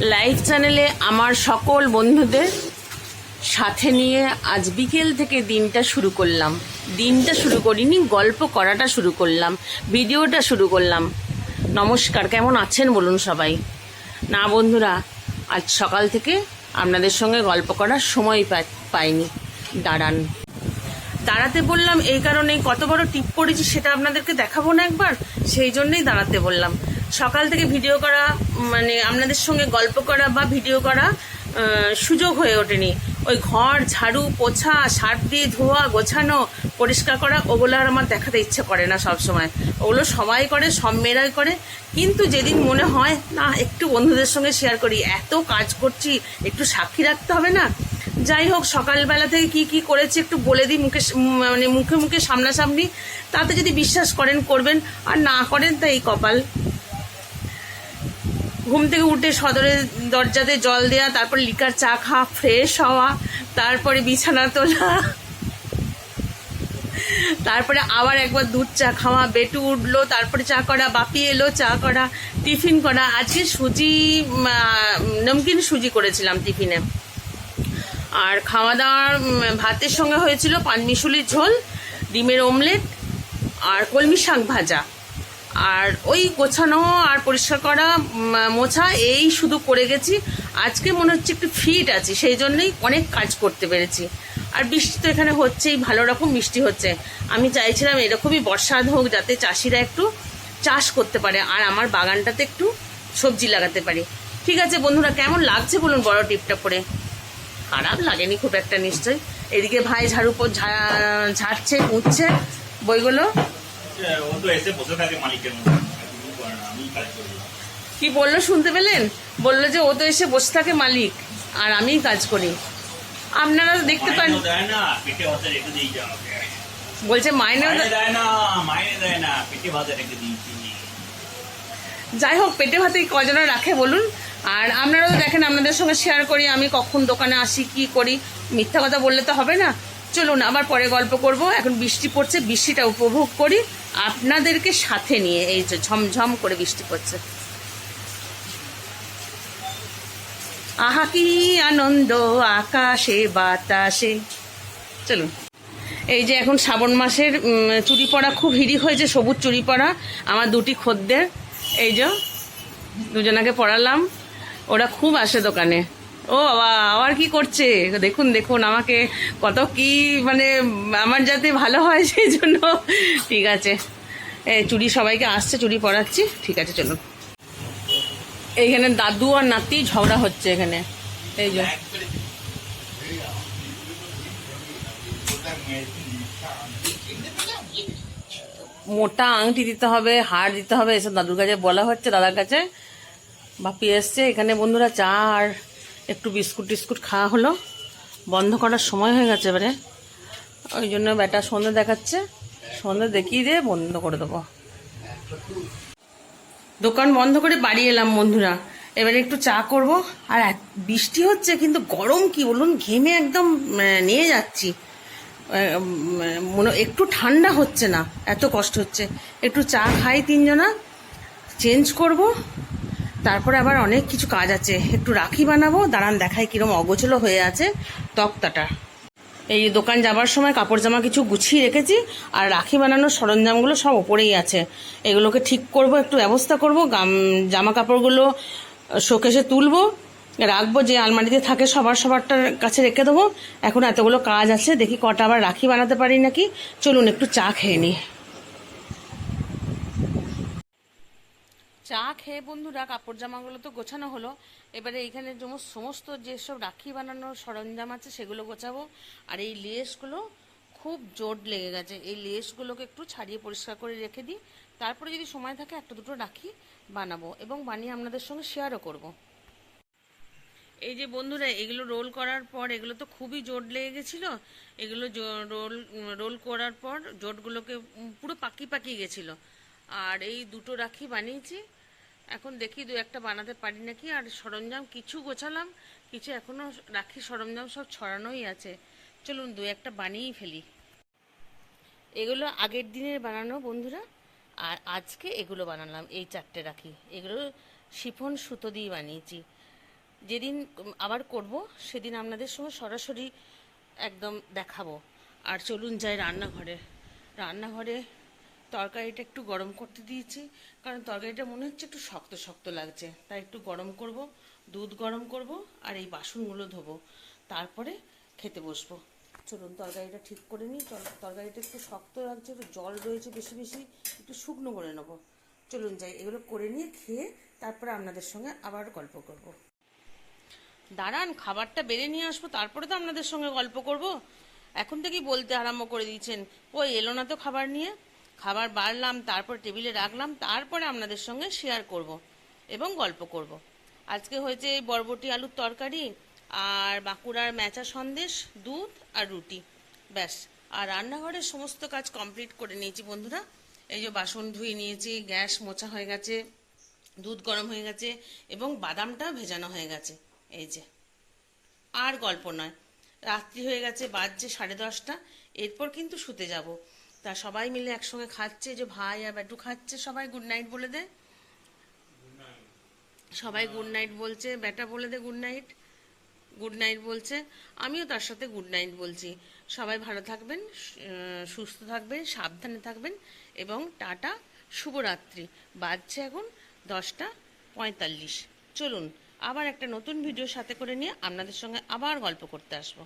Live চ্যানেলে আমার সকল বন্ধুদের সাথে নিয়ে আজ বিকেল থেকে দিনটা শুরু করলাম। দিনটা শুরু করিনি, গল্প করাটা শুরু করলাম, ভিডিওটা শুরু করলাম। নমস্কার, কেমন আছেন বলুন সবাই? না বন্ধুরা, আজ সকাল থেকে আপনাদের সঙ্গে গল্প করার সময় পাই- পাইনি। দাঁড়ান। দাঁড়াতে বললাম এই কারণে কত বড় টিপ করেছি সেটা আপনাদেরকে দেখাবো না একবার, সেই জন্যই দাঁড়াতে বললাম। সকাল থেকে ভিডিও করা মানে আপনাদের সঙ্গে গল্প করা বা ভিডিও করা সুযোগ হয়ে ওঠেনি। ওই ঘর, ঝাড়ু, পোছা সার দিয়ে ধোয়া, গোছানো, পরিষ্কার করা, ওগুলো আর আমার দেখাতে ইচ্ছে করে না সব সময় ওগুলো সবাই করে, সব মেয়েরাই করে। কিন্তু যেদিন মনে হয়, না, একটু বন্ধুদের সঙ্গে শেয়ার করি, এত কাজ করছি, একটু সাক্ষী রাখতে হবে না? যাই হোক, সকালবেলা থেকে কি কি করেছি একটু বলে দিই মুখে মানে মুখে মুখে সামনাসামনি। তাতে যদি বিশ্বাস করেন, করবেন। আর না করেন তা এই কপাল। ঘুম থেকে উঠে সদরের দরজাতে জল দেওয়া তারপর লিকার চা খাওয়া ফ্রেশ হওয়া, তারপরে বিছানা তোলা, তারপরে আবার একবার দুধ চা খাওয়া, বেটু উঠল, তারপরে চা করা, বাপি এলো, চা করা, টিফিন করা। আজকে সুজি নমকিন সুজি করেছিলাম টিফিনে। আর খাওয়া দাওয়ার ভাতের সঙ্গে হয়েছিল পানমিশুলির ঝোল, ডিমের অমলেট আর কলমি শাক ভাজা। আর ওই গোছানো আর পরিষ্কার করা মোছা, এই শুধু করে গেছি। আজকে মনে হচ্ছে একটু ফিট আছি, সেই জন্যই অনেক কাজ করতে পেরেছি। আর বৃষ্টি তো এখানে হচ্ছেই, ভালো রকম বৃষ্টি হচ্ছে। আমি চাইছিলাম এরকমই বর্ষাদ হোক, যাতে চাষিরা একটু চাষ করতে পারে, আর আমার বাগানটাতে একটু সবজি লাগাতে পারি। ঠিক আছে বন্ধুরা, কেমন লাগছে বলুন বড় টিপটা করে? খারাপ লাগেনি খুব একটা নিশ্চয়ই। এদিকে ভাই ঝাড়ু ঝাড়ছে মুছছে বইগুলো। আমি কি বলল শুনতে পেলেন? বলল যে ও তো এসে বসে থাকে মালিক, আর আমিই কাজ করি। আপনারা দেখতে পান বলছে মাইনে যাই হোক, পেটে ভাতে কজনে রাখে বলুন। আর আপনারা তো দেখেন, আপনাদের সঙ্গে শেয়ার করি, আমি কখন দোকানে আসি, কি করি। মিথ্যা কথা বললে তো হবে না। চলুন, আবার পরে গল্প করব। এখন বৃষ্টি পড়ছে, বৃষ্টিটা উপভোগ করি। আপনাদেরকে সাথে নিয়ে এই যে ঝমঝম করে বৃষ্টি পড়ছে। আহা কি আনন্দ, আকাশে বাতাসে। চলুন। এই যে এখন শ্রাবণ মাসের চুড়ি পরা খুব হিড়ি হয়েছে, সবুজ চুরি পড়া, আমার দুটি খদ্দের। এই যে, দুজনাকে পড়ালাম। ওরা খুব আসে দোকানে। ও বাবা, আবার কি করছে? দেখুন দেখুন, আমাকে কত কি মানে আমার যাতে ভালো হয় সেই জন্য। ঠিক আছে। চুড়ি সবাইকে আসছে চুড়ি পরাচ্ছি ঠিক আছে, চলুন। এইখানে দাদু আর নাতি ঝগড়া হচ্ছে এখানে। এই যে। মোটা আংটি দিতে হবে, হার দিতে হবে, এসব দাদুর কাছে বলা হচ্ছে, দাদার কাছে। বাপি এসছে, এখানে বন্ধুরা চা আর একটু বিস্কুট টিস্কুট খাওয়া হলো। বন্ধ করার সময় হয়ে গেছে এবারে। ওই জন্য বেটা সন্ধ্যে দেখাচ্ছে। সন্ধ্যে দেখিয়ে দিয়ে বন্ধ করে দেবো। দোকান বন্ধ করে বাড়ি এলাম বন্ধুরা। এবারে একটু চা করব। আর বৃষ্টি হচ্ছে, কিন্তু গরম কি বলুন? ঘেমে একদম নিয়ে যাচ্ছি। মনে একটু ঠান্ডা হচ্ছে না। এত কষ্ট হচ্ছে। একটু চা খাই তিনজনা। চেঞ্জ করব। তারপরে আবার অনেক কিছু কাজ আছে। একটু রাখি বানাবো, দাঁড়ান দেখায় কিরম অগোছলো হয়ে আছে তক্তাটা। এই দোকান যাবার সময় কাপড় জামা কিছু গুছিয়ে রেখেছি, আর রাখি বানানোর সরঞ্জামগুলো সব ওপরেই আছে। এগুলোকে ঠিক করব, একটু ব্যবস্থা করব জামা কাপড়গুলো শোকেশে তুলবো, রাখব, যে আলমারিতে থাকে সবার সবারটার কাছে রেখে দেবো। এখন এতগুলো কাজ আছে, দেখি কটা আবার রাখি বানাতে পারি নাকি? চলুন একটু চা খেয়ে নিই। চা খেয়ে বন্ধুরা কাপড় জামাগুলো তো গোছানো হলো। এবারে এইখানে যেমন- সমস্ত যেসব রাখি বানানোর সরঞ্জাম আছে সেগুলো গোছাবো। আর এই লেসগুলো খুব জোট লেগে গেছে। এই লেসগুলোকে একটু ছাড়িয়ে পরিষ্কার করে রেখে দিই। তারপরে যদি সময় থাকে একটা দুটো রাখি বানাবো এবং বানিয়ে আপনাদের সঙ্গে শেয়ারও করব। এই যে বন্ধুরা, এগুলো রোল করার পর এগুলো তো খুবই জোট লেগে গেছিল। এগুলো রোল রোল করার পর জোটগুলোকে পুরো পাকি পাকিয়ে গেছিল। আর এই দুটো রাখি বানিয়েছি। এখন দেখি দু একটা বানাতে পারি নাকি, আর সরঞ্জাম কিছু গোছালাম, কিছু এখনও রাখি, সরঞ্জাম সব ছড়ানোই আছে। চলুন দু একটা বানিয়েই ফেলি। এগুলো আগের দিনের বানানো বন্ধুরা, আর আজকে এগুলো বানালাম, এই চারটে রাখি। এগুলো শিফন সুতো দিয়ে বানিয়েছি। যেদিন আবার করব, সেদিন আপনাদের সঙ্গে সরাসরি একদম দেখাবো। আর চলুন যাই রান্নাঘরে। রান্নাঘরে তরকারিটা একটু গরম করতে দিয়েছি। কারণ তরকারিটা মনে হচ্ছে একটু শক্ত শক্ত লাগছে। তাই একটু গরম করব, দুধ গরম করব আর এই বাসনগুলো ধোবো। তারপরে খেতে বসবো। চলুন, তরকারিটা ঠিক করে নিই। তরকারিটা একটু শক্ত লাগছে, একটু জল রয়েছে বেশি বেশি। একটু শুকনো করে নেব। চলুন যাই, এগুলো করে নিয়ে খেয়ে তারপরে আপনাদের সঙ্গে আবার গল্প করব। দাঁড়ান, খাবারটা বেড়ে নিয়ে আসব, তারপরে তো আপনাদের সঙ্গে গল্প করব। এখন থেকেই বলতে আরম্ভ করে দিয়েছেন? ওই এলো না তো খাবার নিয়ে? খাবার বাড়লাম, তারপর টেবিলে রাখলাম, তারপরে আপনাদের সঙ্গে শেয়ার করব এবং গল্প করব। আজকে হয়েছে বরবটি আলুর তরকারি আর বাঁকুড়ার ম্যাচা সন্দেশ, দুধ আর রুটি। ব্যাস, আর রান্নাঘরের সমস্ত কাজ কমপ্লিট করে নিয়েছি বন্ধুরা। এই যে বাসন ধুয়ে নিয়েছি, গ্যাস মোছা হয়ে গেছে, দুধ গরম হয়ে গেছে এবং বাদামটা ভেজানো হয়ে গেছে। এই যে, আর গল্প নয়। রাত্রি হয়ে গেছে, বাজছে সাড়ে দশটা, এরপর কিন্তু শুতে যাব। তা সবাই মিলে একসঙ্গে খাচ্ছে যে ভাই আর ব্যাটু খাচ্ছে, সবাই গুড নাইট বলে দে। সবাই গুড নাইট বলছে, ব্যাটা বলে দে গুড নাইট গুড নাইট বলছে। আমিও তার সাথে গুড নাইট বলছি। সবাই ভালো থাকবেন সুস্থ থাকবেন, সাবধানে থাকবেন এবং টাটা, শুভরাত্রি। বাজছে এখন দশটা পঁয়তাল্লিশ। চলুন, আবার একটা নতুন ভিডিও সাথে করে নিয়ে আপনাদের সঙ্গে আবার গল্প করতে আসব।